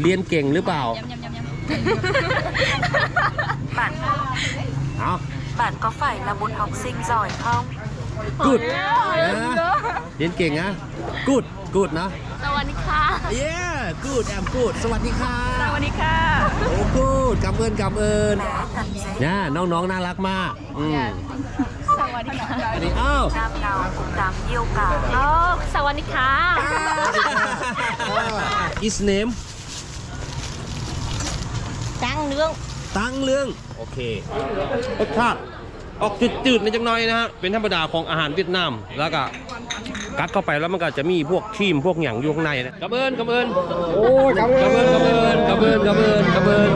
เรียนเก่งหรือเปล่า ยำยำยำยำ Bạn เอา bạn có phải là một học sinh giỏi không? กูดเรียนเก่งนะกูดกูดนะสวัสดีค่ะ เย้กูดแอมกูดสวัสดีค่ะ สวัสดีค่ะโอ้กูดกำเอิญกำเอิญ Bé thật dễ นะน้องๆน่ารักมากอืมสวัสดีค่ะ อันนี้อ้าว Nam nào cũng đáng yêu cả อ๋อสวัสดีค่ะ is name จังเรื่องตั้งเรื่องโอเครสชาติออกจืดๆในจังหน่อยนะฮะเป็นธรรมดาของอาหารเวียดนาม แล้วก็กัดเข้าไปแล้วมันก็จะมีพวกครีมพวกหยังอยู่ข้างในนะกระเบินกระเบินโอ้ยกำกระเบินกระเบินกระเบินกระเบินกระเบิน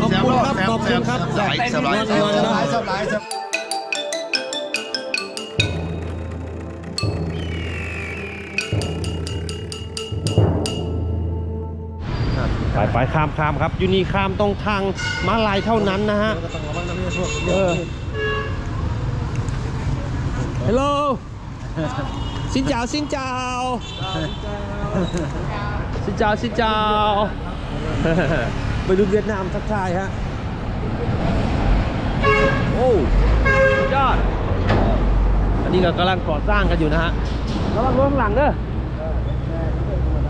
ขอบคุณครับขอบคุณครับ สบายสบายสบายสบาย ไปไปข้ามข้ามครับอยู่นี่ข้ามต้องทางม้าลายเท่านั้นนะฮะเออฮัลโหลสินเจ้าสินเจ้าสินเจ้าสินเจ้าไปดูเวียดนามทักทายฮะโอ้สุดยอด อันนี้ก็กำลังก่อสร้างกันอยู่นะฮะระวังรถข้างหลังเด้อ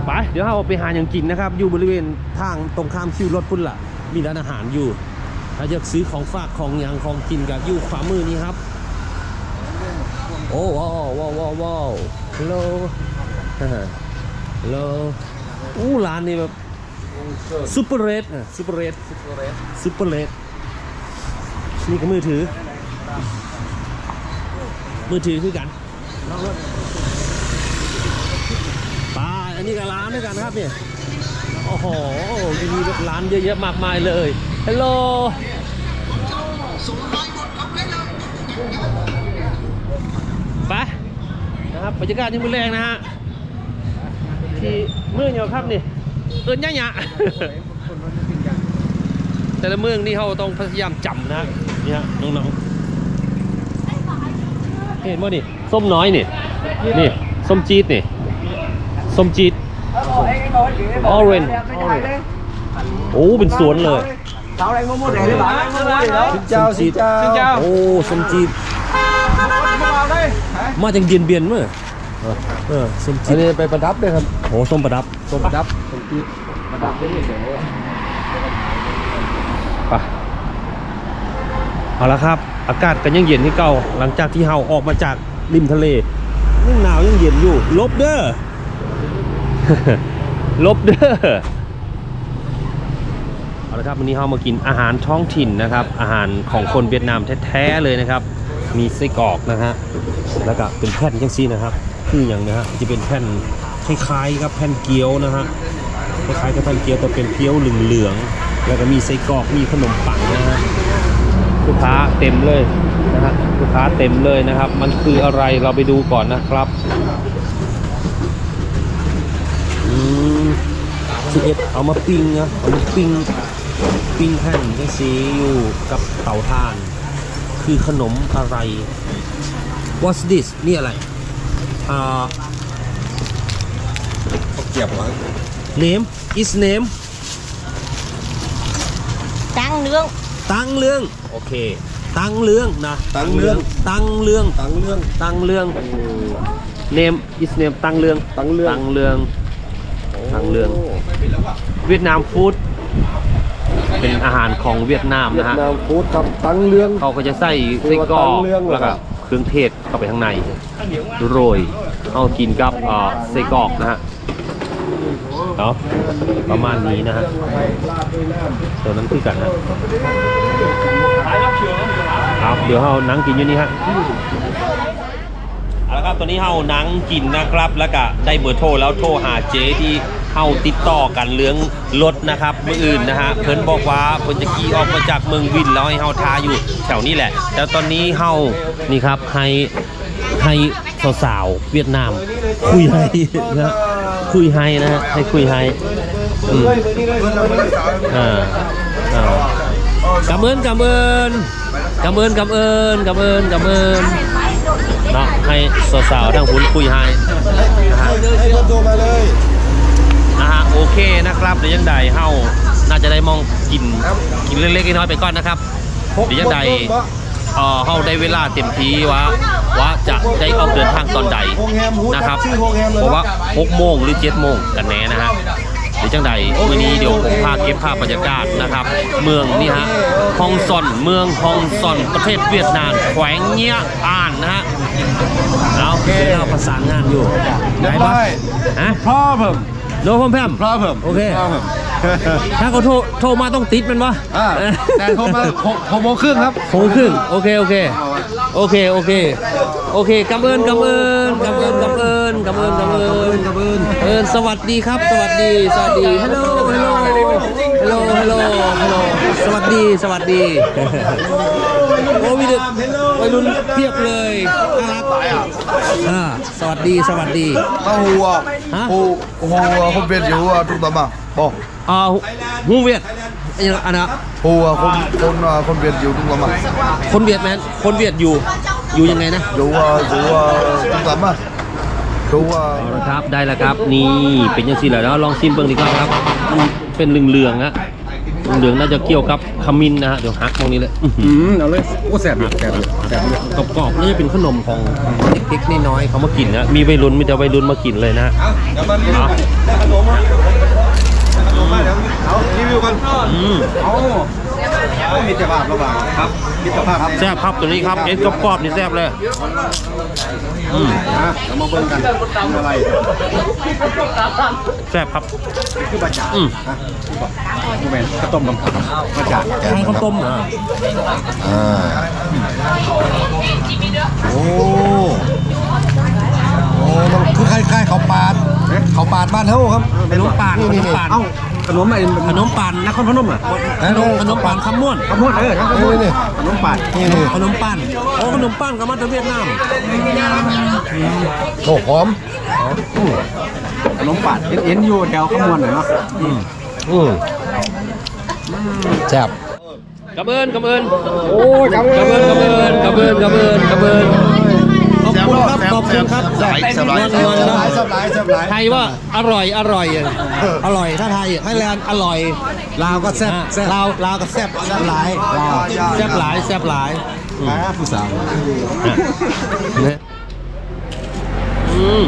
ไปเดี๋ยวเราไปหาอย่างกินนะครับ อยู่บริเวณทางตรงข้ามคิวรถพุ่นละมีร้านอาหารอยู่ ถ้าอยากซื้อของฝากของหยังของกินกับอยู่ขวามือนี้ครับ โอ้ว้าวว้าวว้าวว้าวฮัลโหลฮัลโหลอู้ร้านนี้แบบซูเปอร์เรดซูเปอร์เรดซูเปอร์เรดนี่ก็มือถือ มือถือคือกันล อันนี้ก็ร้านด้วยกันครับเนี่ยโอ้โหมีร้านเยอะแยะมากมายเลยฮัลโหลไปนะครับบรรยากาศที่มือแรงนะฮะที่เมืองอยู่ครับนี่เอินยะยะแต่ละเมืองนี่เขาต้องพยายามจำนะฮะนี่ฮะน้องๆเห็นบ่นี่ส้มน้อยนี่นี่ส้มจี๊ดนี่ ส้มจี๊ดออเรนโอ้เป็นสวนเลย Cháu đây có mua để đi bán, mua để đấy. Xin chào, xin chào. โอ้ส้มจี๊ด Mua vào đây. มาจากเดียนเบียนมั้ยเออส้มอัจี๊นดนี้ไปประดับเลยครับโอ้ส้มประดับส้มประดับส้มจีบประดับได้เฉยไปเอาละครับ อากาศก็ยังเย็นที่เก่าหลังจากที่เฮาออกมาจากริมทะเลยังหนาวยังเย็นอยู่ลบเด้อ ลบเด้อเอาละครับวันนี้เรามากินอาหารท้องถิ่นนะครับ อาหารของคนเวียดนามแท้ๆเลยนะครับ มีไส้กรอกนะฮะแล้วก็เป็นแผ่นจังซี่นะครับคืออย่างนะฮะจะเป็นแผ่นคล้ายๆกับแผ่นเกี๊ยวนะฮะคล้ายๆกับแผ่นเกี๊ยวแต่เป็นเกี๊ยวเหลืองๆแล้วก็มีไส้กรอกมีขนมปังนะฮะลูกค้าเต็มเลยนะฮะลูกค้าเต็มเลยนะครับ มันคืออะไรเราไปดูก่อนนะครับอืม สิเอ็ดเอามาปิ้งนะเอามาปิ้งปิ้งแผ่นจังซีอยู่กับเตาถ่าน คือขนมอะไร What's this นี่อะไรอ่าๆเกียบหลัง name is name จังเรื่อง ตังเรื่อง โอเค ตังเรื่องนะตังเรื่อง ตังเรื่อง ตังเรื่อง ตังเรื่อง name is name ตังเรื่อง ตังเรื่อง ตังเรื่อง ตังเรื่องเวียดนามฟู้ดเป็นอาหารของเวียดนามเวียนะดฮะนามฟู้ดครับตังเรื่อง เขาก็จะใส่ไส้กรอกตังเรื่องเหรอแล้วก็เครื่องเทศเข้าไปข้างในโรยเอากินกับเอ่อไส้กรอกนะฮะเนาะประมาณนี้นะฮะตัวนั้นคือกันนะเอาเดี๋ยวเรานั่งกินอยู่นี่ฮะ เอาละครับตอนนี้เรานั่งกินนะครับ แล้วก็ได้เบอร์โทรแล้วโทรหาเจ๊ที่เฮาติดต่อกันเรื่องรถนะครับเมื่ออื่นนะฮะเพิ่นบอกว่าเพิ่นจะขี่ออกมาจากเมืองวินแล้วให้เฮาทาอยู่แถวนี้แหละ แต่ตอนนี้เฮานี่ครับให้ให้สาวๆเวียดนาม คุยให้นะคุยให้นะฮะให้คุยให้อืมอ่าอ่ากำเอินกำเอินกำเอินกำเอินกำเอินกำเอิน เนาะให้สาวๆทั้งคุณคุยให้นะฮะให้คนโทรมาเลยอนะฮะโอเคนะครับเดี๋ยวยังใดเฮาน่าจะได้มองกินกินเล็กๆน้อยๆไปก่อนนะครับเดี๋ยวยังใดเอ่อเฮาได้เวลาเต็มทีว่าว่าจะได้ออกเดินทางตอนใดนะครับเพราะว่า6โมงหรือ7โมงกันแน่นะฮะ จังใดวันนี้เดี๋ยวผมพาเก็บภาพบรรยากาศนะครับ เมืองนี่ฮะฮองซอนเมืองฮองซอนประเทศเวียดนามแขวงเงี้ยอ่านนะฮะเอาเดี๋ยวเราประสานงานอยู่ไหนบ้างฮะ problem โดนพมแพม problem โอเคถ้าเขาโทรโทรมาต้องติดมันปะอ่าแต่โทรมาหกหกโมงครึ่งครับโมงครึ่งโอเค โอเค โอเค โอเค โอเคกำเอิญกำเอิญกำเอิญกำเอิญกำเอิญกำเอิญกำ เอิญเอิญสวัสดีครับ สวัสดี สวัสดีฮัลโหลฮัลโหลฮัลโหลฮัลโหลฮัลโหลสวัสดีสวัสดีโอ้มีเด็กวัยรุ่นเพียบเลยน่ารักอ่าสวัสดีสวัสดี Mà hù à? Hả? Hù, hù à, không biết dù à, trung tâm à? Bỏ. อ่าฮูเวียดอันนี้อันนะ Hù à, không, không, à, không biết dù trung tâm à? คนเวียดแมนคนเวียดอยู่อยู่ยังไงนะ Dù, à, dù à, trung tâm à? Dù à, เอาละครับได้แล้วครับนี่เป็นยังสิแหละแล้วลองชิมเบิ่งดีกว่าครับมันเป็นเหลืองๆฮะเหลืองๆน่าจะเกี่ยวกับขมิ้นนะฮะเดี๋ยวฮักตรงนี้เลยอื้อหือือมเอาเลยโอ้แสบอยู่แสบอยู่แสบอยู่กรอบๆนี่จะเป็นขนมของเด็กๆน้อยๆเขามากินนะมีวัยรุ่นมีแต่วัยรุ่นมากินเลยนะเดี๋ยวมันเอาขนมมาขนมมาเดี๋ยวเอารีวิวกันอืม เอาเอา มีแต่ภาพระหว่างครับมีแต่ภาพแซ่บครับตัวนี้ครับเอ็นกรอบๆนี่แซ่บเลยอืมนะเรามาเบิ่งกันอะไรแซ่บครับคือบะจ่างอืม นะคือเป็นข้าวต้มน้ำบะจ่างทางข้าวต้มเหรอ à. โอ้โอ้มันคือคล้ายๆเขาวปาดเขาวปาดบ้านเฮาครับขนมปานขนมปานเอ้า ขนมอะไรขนมปานนครพนมอะขนมขนมปานคำม่วนขมวดเออทั้งขมวดนี่ขนมปัดนี่นี่ขนมปันโอ้ขนมปันกับมาจากเวียดนามโอ้หอมขนมปัดเอ็นเอ็นอยู่แถวขมวดหน่อยเนาะอืมแซ่บกระเบินกระเบินโอ้ยจังกระเบินกระเบินกระเบินกระเบินกระเบิน ขอบคุณครับขอบคุณครับแซ่บแซ่บหลายนวลๆนะแซ่บหลายแซ่บหลายไทยว่าอร่อยอร่อยอะอร่อยถ้าไทยไทยแลนด์อร่อยลาวก็แซ่บอะแซ่บลาวลาวก็แซ่บแซ่บหลายแซ่บหลายแซ่บหลายอืมอ่าผู้สาวอะเนี่ยอืม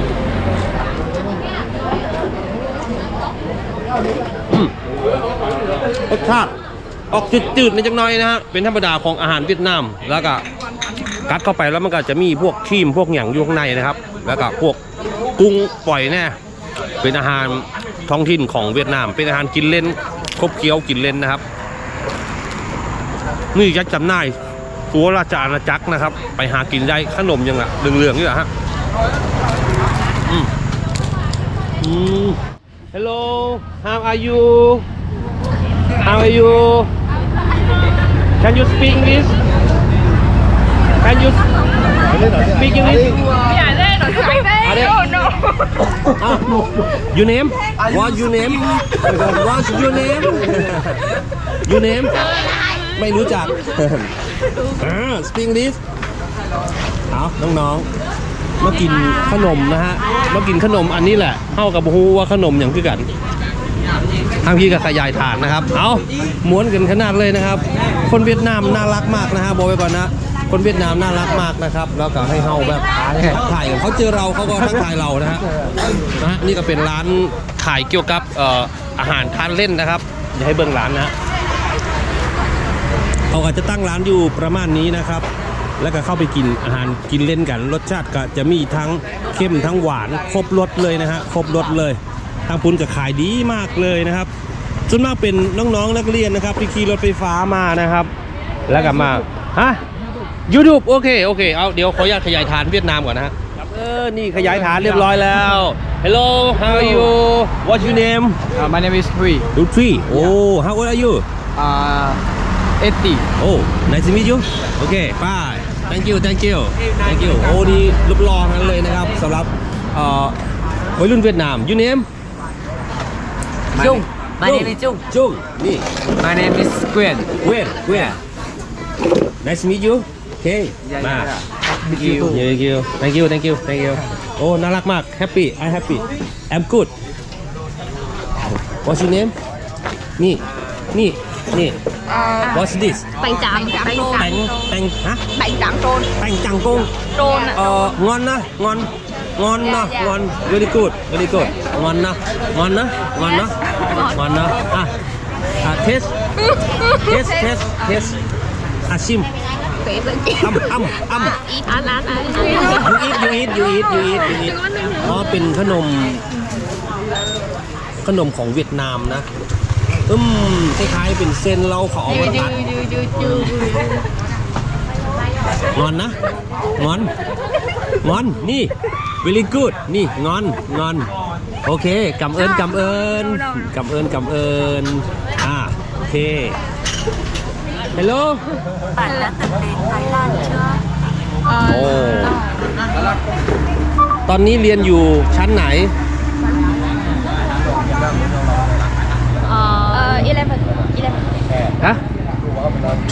อืมรสชาติออกจืดๆในจังหน่อยนะฮะเป็นธรรมดาของอาหารเวียดนามแล้วก็ กัดเข้าไปแล้วมันก็จะมีพวกครีมพวกหยั่งอยู่ข้างในนะครับ แล้วก็พวกกุ้งปล่อยแน่เป็นอาหารท้องถิ่นของเวียดนาม เป็นอาหารกินเล่นครบเคี้ยวกินเล่นนะครับ นี่ยักษ์จำหน่ายตัวราชอาณาจักรนะครับ ไปหากินได้ขนมยังอะเหลืองๆนี่แหละฮะอืมอืม Hello how are you how are you can you speak English can you speak English Are they- Ah, your name what your name what's your name your name ไม่รู้จักอ่า speak English เอาน้องๆ มากินขนมนะฮะ มากินขนมอันนี้แหละเข้ากับฮูว่าขนมอย่างคือกันทางพี่กับขยายฐานนะครับ เอาม้วนกันขนาดเลยนะครับ คนเวียดนามน่ารักมากนะฮะบอกไว้ก่อนนะ คนเวียดนามน่ารักมากนะครับ แล้วก็ให้เฮาแบบทักทายกันเขาเจอเราเขาก็ทักทายเรานะฮะนะฮะนี่ก็เป็นร้านขายเกี่ยวกับอาหารทานเล่นนะครับอย่าให้เบิ่งร้านนะฮะเขาอาจจะตั้งร้านอยู่ประมาณนี้นะครับ แล้วก็เข้าไปกินอาหารกินเล่นกัน รสชาติก็จะมีทั้งเข้มทั้งหวานครบรสเลยนะฮะครบรสเลย ทางปุ้นก็ขายดีมากเลยนะครับส่วนมากเป็นน้องๆนักเรียนนะครับที่ขี่รถไฟฟ้ามานะครับ แล้วก็มาฮะ ยูทูบโอเคโอเคเอาเดี๋ยวขออนุญาตขยายฐานเวียดนามก่อนนะฮะครับเออนี่ขยายฐานเรียบร้อยแล้ว Hello how are you What's your name Uh, my name is Hui. Lutfi Oh how old are you Uh, 80. โอ้ nice to meet you โอเค bye thank you thank you thank you โอ้นี่รูปรอทั้งนั้นเลยนะครับสำหรับเอ่อวัยรุ่นเวียดนาม you name Chung. My name is Chung. จุงนี่ My name is Gwen. เวียนเวียน nice to meet you โอเค มา Thank you. thank you thank you thank you thank you โอ้ น่ารักมาก happy I happy I'm good What's your name นี่ นี่ นี่ What's this bánh tráng bánh แตงแตงฮะ bánh tráng trôn แตงจังกง trôn เอ่องอนนะงอนงอนนะงอน very good very good งอนนะงอนนะงอนนะงอนนะอ่ะอ่ะ test test test test อ่ะชิม tế vẫn chị อ้ำอ้ำอ้ำ ít ăn ăn ăn you eat you eat you eat you eat you eat อ๋อเป็นขนม ขนมของเวียดนามนะอืมคล้ายๆเป็นเส้นเราเขาเอามาตัดงอนนะงอนงอนนี่ very good นี่งอนงอน โอเคกำเอิญกำเอิญกำเอิญกำเอิญอ่าโอเค hello Bạn đã từng đến Thái Lan chưa? โอ้ตอนนี้เรียนอยู่ชั้นไหน ờ eleven eleven ฮะ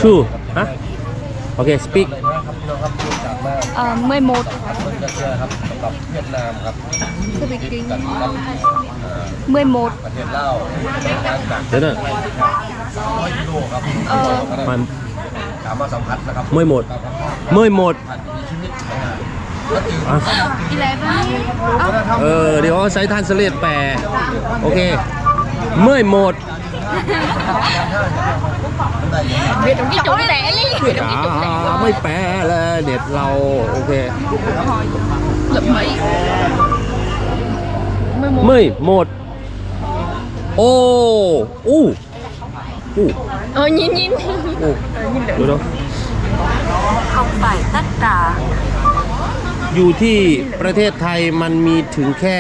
two ฮะ โอเค speak ờ mười một มวยหมด เดี๋ยวนะเออ มันมวยหมดมวยหมดอะ อีเลฟเว่นเออ เดี๋ยวใช้ทานสเลดแปลโอเค เมื่อยหมดเวียดที่จุดแต่นี่เวียดอ่ที่จุดแต่าไม่แปลเลยเด็ดเรา โอเค หลับไหมเมื่อยหมด โอ้อู้ อู้เออยินยินอู้ดูดู Không phải tất cả อยู่ที่ประเทศไทยมันมีถึงแค่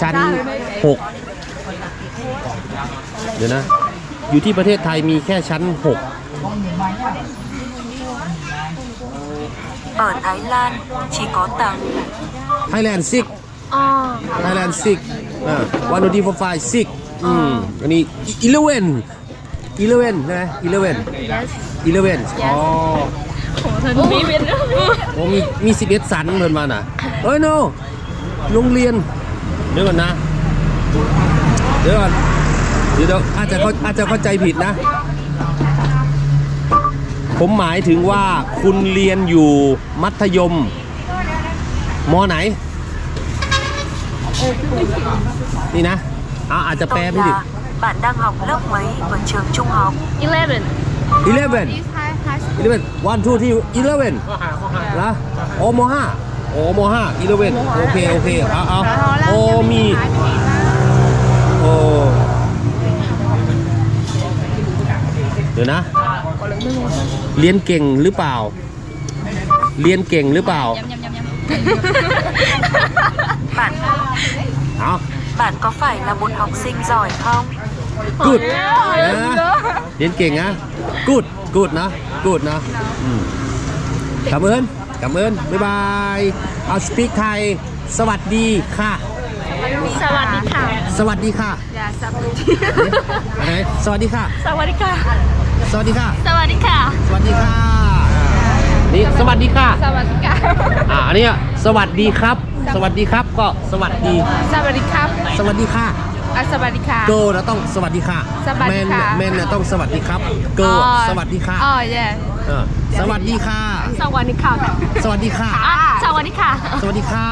ชั้น 6 เดี๋ยวนะ อยู่ที่ประเทศไทยมีแค่ชั้น 6 Ở Thái Lan chỉ có tầng Thailand 6อ๋อ Thailand 6 อ่าวันดีโฟไฟ6อืมอันนี้11 11นะ11 11อ๋อมีเวียดโอ้มีมี11สันเพิ่นมาน่ะเอ้ย no โรงเรียน เดี๋ยวก่อนนะ เดี๋ยวก่อนเดี๋ยวเดี๋ยวอาจจะเข้าอาจจะเข้าใจผิดนะ ผมหมายถึงว่าคุณเรียนอยู่มัธยมมไหน นี่นะเอาอาจจะแปล Tôi ไม่ผิด là bạn đang học lớp mấy ở trường trung học 11 11 11 one two three 11 นะโอ้มห้าโอ้มห้า11โอเคโอเคเอาเอาโอ้มีโอ้เดี๋ยวนะ เรียนเก่งหรือเปล่า เรียนเก่งหรือเปล่า Bạn เอา bạn có phải là một học sinh giỏi không? กูดนะเรียนเก่งนะกูดกูดนะกูดนะอืมกำเอิญกำเอิญบ๊ายบายเอาสปีกไทยสวัสดีค่ะ สวัสดีค่ะ สวัสดีค่ะ อย่าสับสนอะไรสวัสดีค่ะ สวัสดีค่ะ สวัสดีค่ะ สวัสดีค่ะ สวัสดีค่ะ นี่สวัสดีค่ะ สวัสดีค่ะ อ่าอันนี้สวัสดีครับ สวัสดีครับก็สวัสดี สวัสดีครับสวัสดีค่ะอะสวัสดีค่ะ โกนะต้องสวัสดีค่ะสวัสดีค่ะ แมนแมนน่ะต้องสวัสดีครับเกอ๋อสวัสดีค่ะอ๋อ yeah เออสวัสดีค่ะ สวัสดีค่ะสวัสดีค่ะ อะสวัสดีค่ะ สวัสดีค่ะ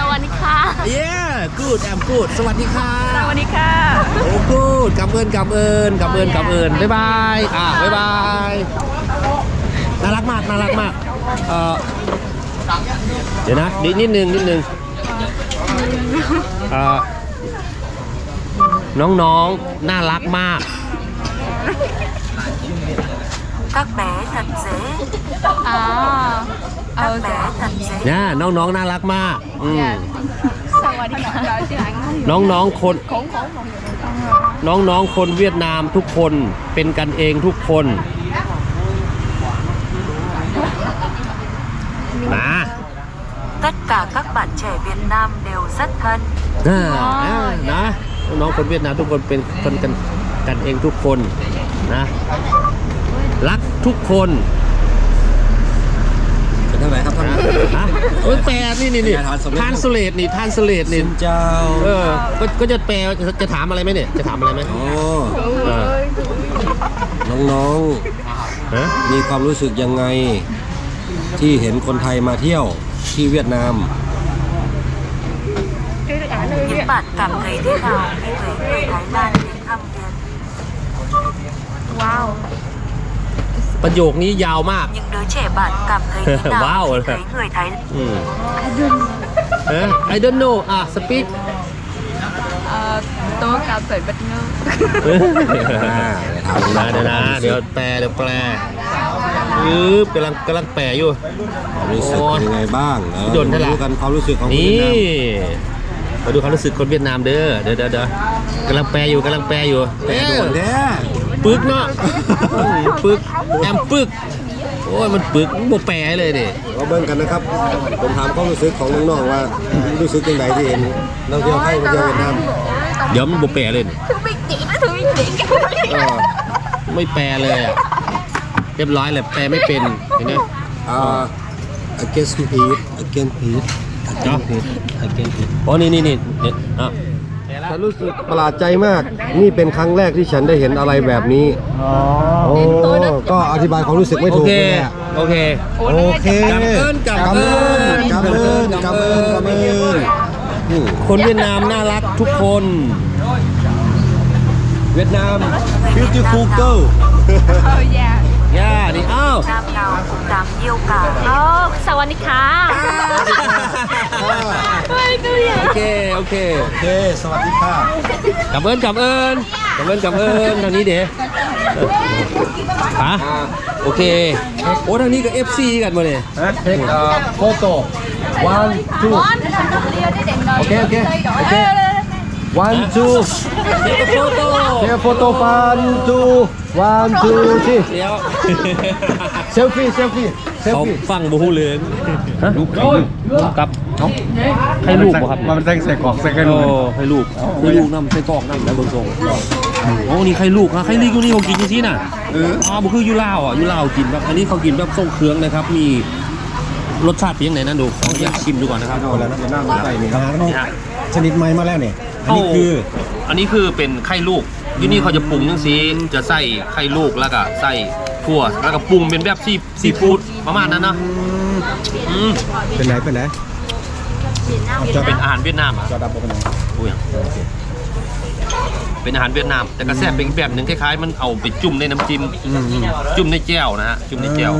สวัสดีค่ะ yeah good I'm good สวัสดีค่ะสวัสดีค่ะ โอ้ good กำเอิญกำเอิญกำเอิญกำเอิญบ๊ายบายอ่าบ๊ายบายน่ารักมากน่ารักมากเออ เดี๋ยวนะนิดนิดนึงนิดนึงเออน้องๆ น่ารักมาก Các bé thật dễ อ๋อ Các bé thật dễ นะน้องๆ น่ารักมากอืม สวัสดีค่ะ น้องๆ คน น้องๆ คนเวียดนามทุกคนเป็นกันเองทุกคน มา Tất cả các bạn trẻ Việt Nam đều rất thân อ่าอ่านะน้องๆคนเวียดนามทุกคนเป็นคนกันกันเองทุกคนนะ รักทุกคนนะท่าไหร่ครับท่านฮะโอ้ยแปลนี่นี่นี่ทานสำเร็จทานสเลดนี่ทานสเลดนี่เจ้าเออก็ก็จะแปลจะจะถามอะไรไหมเนี่ยจะถามอะไรไหมโอ้เออน้องฮะๆมีความรู้สึกยังไง ที่เห็นคนไทยมาเที่ยวที่เวียดนาม Những bạn cảm thấy thế nào khi thấy người Thái Lan đến thăm Việt? ว้าว ประโยคนี้ยาวมาก Những đứa trẻ bạn cảm thấy thế nào Wow. khi thấy người Thái อืมเออ I don't know อะ speak เอ่อตัวกาเปิดบัตเงอร์ถามเดี๋ยวนะเดี๋ยวนะ เดี๋ยวแปลเดี๋ยวแปล ปึ๊บกำลังกำลังแปลอยู่ ความรู้สึกเป็นยังไงบ้างเออโดนเท่าไหร่ รู้กันความรู้สึกของคนนี่เวียดนามมาดูความรู้สึกคนเวียดนามเด้อ เดี๋ยวเดี๋ยวเดี๋ยวกำลังแปลอยู่กำลังแปลอยู่แต่โดนแท้ปึกเนาะอืมปึกแอมปึก โอ้ยมันปึกมันบ่แปลเลยดิเราเบิ่งกันนะครับ ผมถามความรู้สึกของน้องๆว่ารู้สึกยังไงที่เห็นนักเที่ยวไทยมาเที่ยวเวียดนามเดี๋ยวมันบ่แปลเลยนี่ถือไม่จีนะถือไม่จีเออไม่แปลเลยอะ เรียบร้อยเลยแปลไม่เป็นเห็นไหมอ่า against Pete against Pete เนาะ against Pete อ๋อนี่นี่นี่เนี่ยอะฉันรู้สึกประหลาดใจมาก นี่เป็นครั้งแรกที่ฉันได้เห็นอะไรแบบนี้โอ้ก็อธิบายความรู้สึกไม่โอถูกเค เลยอะโอเค โอเคกำเอิญกำกำเอิเอิญญกำเอิญกำเอิญกำเอิญอืมคนเวียดนามน่ารักทุกคน เวียดนาม beautiful girl เออ ย่านี่อ้าว Nam nào cũng đáng yêu cả โอ้สวัสดีค่ะเฮ้ยกูอยากโอเค โอเคโอเค สวัสดีค่ะกับเอิญกับเอิญกับเอิญกับเอิญทางนี้เดี๋ยวฮะโอเค โอ้ทางนี้กับ FC กันมาเลยเทคโฟโต้ one two โอเค โอเคโอเค one two เดี๋ยวกับโฟโต้เทคโฟโต้ one two one two three เดี๋ยวเซลฟี่เซลฟี่เซลเขาฟี่ฟังบูฮูเลืองลูกกับให้ลูกบ่ครับมันใส่ใส่กรอกใส่กระโอ้ดูกให้ลูกให้ลูกน้ำใส่กรอกน้ำแล้วเบิ่งทรงโอ้นี่ใครลูกฮะใครลีกอยู่นี่เขากินจังซี่น่ะอ๋อบ่คือยูลาวอะยูลาวกินแบบอันนี้เขากินแบบทรงเครื่องนะครับ มีรสชาติเป็นยังไงนะดูขออยากชิมดูก่อนนะครับเอาแล้วนะเวียดนามใส่นี่ครับนี่ฮะ ชนิดใหม่มาแล้วเนี่ยอันนี้คือ อันนี้คือเป็นไข่ลูกที่นี่เขาจะปรุงจังซี่จะใส่ไข่ลูกแล้วก็ใส่ถั่วแล้วก็ปรุงเป็นแบบซีซีฟู้ดประมาณนั้นเนาะอืมเป็นไหนเป็นไหนจะเป็นอาหารเวียดนามอะจอดับเป็นไหนอุ้ยเป็นอาหารเวียดนาม แต่กระแซ่บเป็นแบบหนึ่งคล้ายๆ มันเอาไปจุ่มในน้ำจิ้มจุ่มในแจ่วนะฮะจุ่มในแจ่ว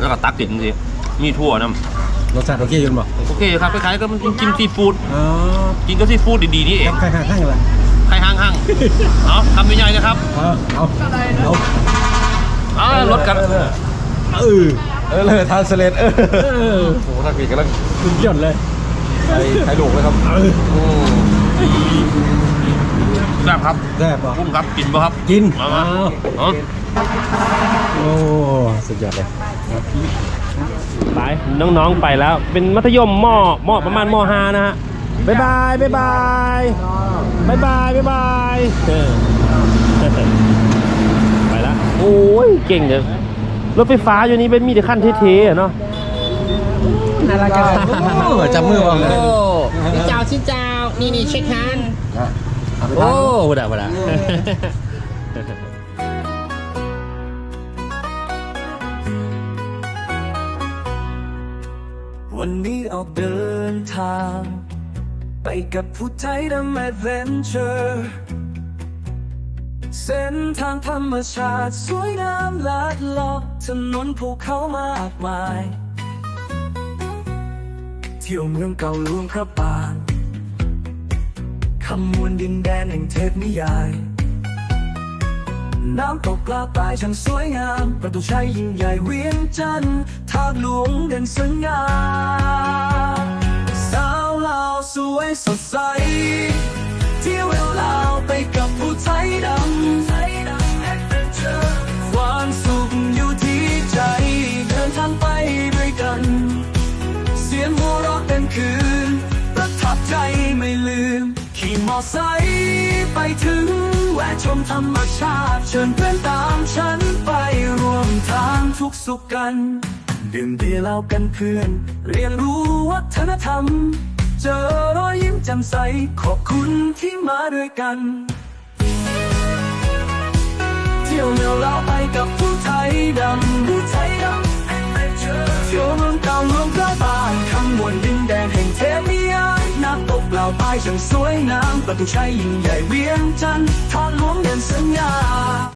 แล้วก็ตักติดสิมีทั่วน้ รสชาติโอเคอยืนบ่ำโอเคครับคล้ายๆก็มันกินซีฟู้ดอ๋อกินก็ซีฟู้ดดีๆนี่เองใครหาข้างเลยใครห้างห้างๆเอาทำใหญ่ๆนะครับเอาเอาเอาเอาลดกันเออเออเลยทานสเลดเออโอ้โหทางผีกำลังขึ้นยอดเลยไอ้ไอ้ลูกเลยครับแซ่บครับแซ่บป่ะกุ้งครับกินป่ะครับกินมามาเอาโอ้สุดยอดเลย ไปน้องๆไปแล้ว เป็นมัธยมมมประมาณมห้านะฮะบ๊ายบายบ๊ายบายบ๊ายบายบ๊ายบายเออไปละโอ้ยเก่งเลยรถไฟฟ้าอยู่นี้เป็นมีแต่ขั้นเท่ๆอะเนาะน่ารักจังจับมือวางเลย Xin chào xin chào Nì nì shake hand โอ้วดาวดา วันนี้ออกเดินทาง ไปกับผู้ไทยดำแอดเวนเจอร์เส้นทางธรรมชาติสวยงามลาดลอกถนนภูเขามากมาย เที่ยวเมืองเก่าหลวงพระปางคำมวลดินแดนแห่งเทพนิยาย น้ำตกปลาปลายช่างสวยงาม ประตูชัยยิ่งใหญ่เวียงจันทร์ทางหลวงเด่นสง่าสาวลาวสวยสดใส เที่ยวลาวไปกับผู้ไทยดำความสุขอยู่ที่ใจ เดินทางไปด้วยกัน เสียงหัวเราะเต็มคืน ประทับใจไม่ลืม ขี่มอไซค์ไปถึง แวะชมธรรมชาติ เชิญเพื่อนตามฉันไปร่วมทางทุกสุขกัน ดื่มเบียร์เล้ากันเพื่อน เรียนรู้วัฒนธรรม เจอรอยยิ้มแจ่มใส ขอบคุณที่มาด้วยกัน เที่ยวเร็วเราไปกับผู้ไทยดำผู้ไทยดำเที่ยวเมืองเก่าเมืองพระบานคำมวลดินแดนำตกเหล่าใต้ช่างสวยงามประตูชัยยิ่งใหญ่เวียงจันทร์ทานหลวงเด่นสัญญา